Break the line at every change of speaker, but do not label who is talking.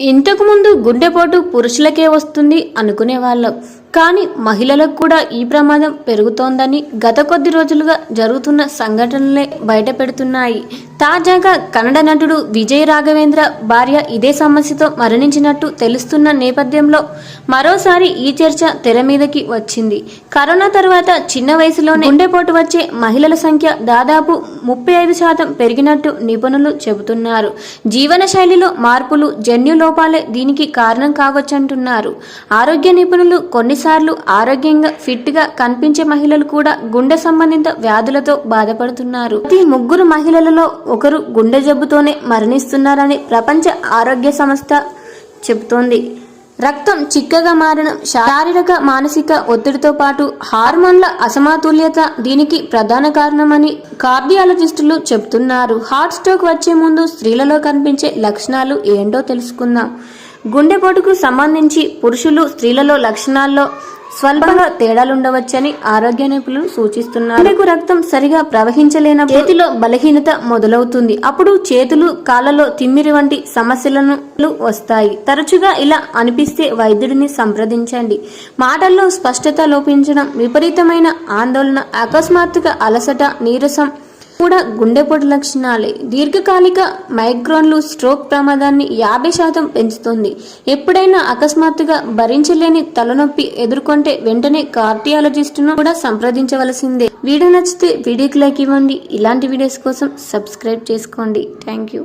ఇంతకుముందు గుండెపోటు పురుషులకే వస్తుంది అనుకునేవాళ్ళం. కానీ మహిళలకు కూడా ఈ ప్రమాదం పెరుగుతోందని గత కొద్ది రోజులుగా జరుగుతున్న సంఘటనలే బయటపెడుతున్నాయి. తాజాగా కన్నడ నటుడు విజయ్ రాఘవేంద్ర భార్య ఇదే సమస్యతో మరణించినట్టు తెలుస్తున్న నేపథ్యంలో మరోసారి ఈ చర్చ తెర మీదకి వచ్చింది. కరోనా తర్వాత చిన్న వయసులోనే గుండెపోటు వచ్చే మహిళల సంఖ్య దాదాపు ముప్పై ఐదు శాతం పెరిగినట్టు నిపుణులు చెబుతున్నారు. జీవన శైలిలో మార్పులు జన్యు లోపాలే దీనికి కారణం కావచ్చంటున్నారు. ఆరోగ్య నిపుణులు కొన్ని కొన్నిసార్లు ఆరోగ్యంగా ఫిట్గా కనిపించే మహిళలు కూడా గుండె సంబంధిత వ్యాధులతో బాధపడుతున్నారు. ప్రతి ముగ్గురు మహిళలలో ఒకరు గుండె జబ్బుతోనే మరణిస్తున్నారని ప్రపంచ ఆరోగ్య సంస్థ చెబుతోంది. రక్తం చిక్కగా మారడం శారీరక మానసిక ఒత్తిడితో పాటు హార్మోన్ల అసమతుల్యత దీనికి ప్రధాన కారణమని కార్డియాలజిస్టులు చెబుతున్నారు. హార్ట్ స్ట్రోక్ వచ్చే ముందు స్త్రీలలో కనిపించే లక్షణాలు ఏంటో తెలుసుకుందాం. గుండెపోటుకు సంబంధించి పురుషులు స్త్రీలలో లక్షణాల్లో స్వల్పంగా తేడాలుండవచ్చని ఆరోగ్య నిపుణులు సూచిస్తున్నారు. గుండెకు రక్తం సరిగా ప్రవహించలేన చేతిలో బలహీనత మొదలవుతుంది. అప్పుడు చేతులు కాళ్ళలో తిమ్మిరి వంటి సమస్యలను వస్తాయి. తరచుగా ఇలా అనిపిస్తే వైద్యుడిని సంప్రదించండి. మాటల్లో స్పష్టత లోపించడం విపరీతమైన ఆందోళన అకస్మాత్తుగా అలసట నీరసం కూడా గుండెపోటు లక్షణాలే. దీర్ఘకాలిక మైగ్రోన్లు స్ట్రోక్ ప్రమాదాన్ని యాభై శాతం పెంచుతుంది. ఎప్పుడైనా అకస్మాత్తుగా భరించలేని తలనొప్పి ఎదుర్కొంటే వెంటనే కార్డియాలజిస్టును కూడా సంప్రదించవలసిందే. వీడియో నచ్చితే వీడియోకి లైక్ ఇవ్వండి. ఇలాంటి వీడియోస్ కోసం సబ్స్క్రైబ్ చేసుకోండి. Thank you.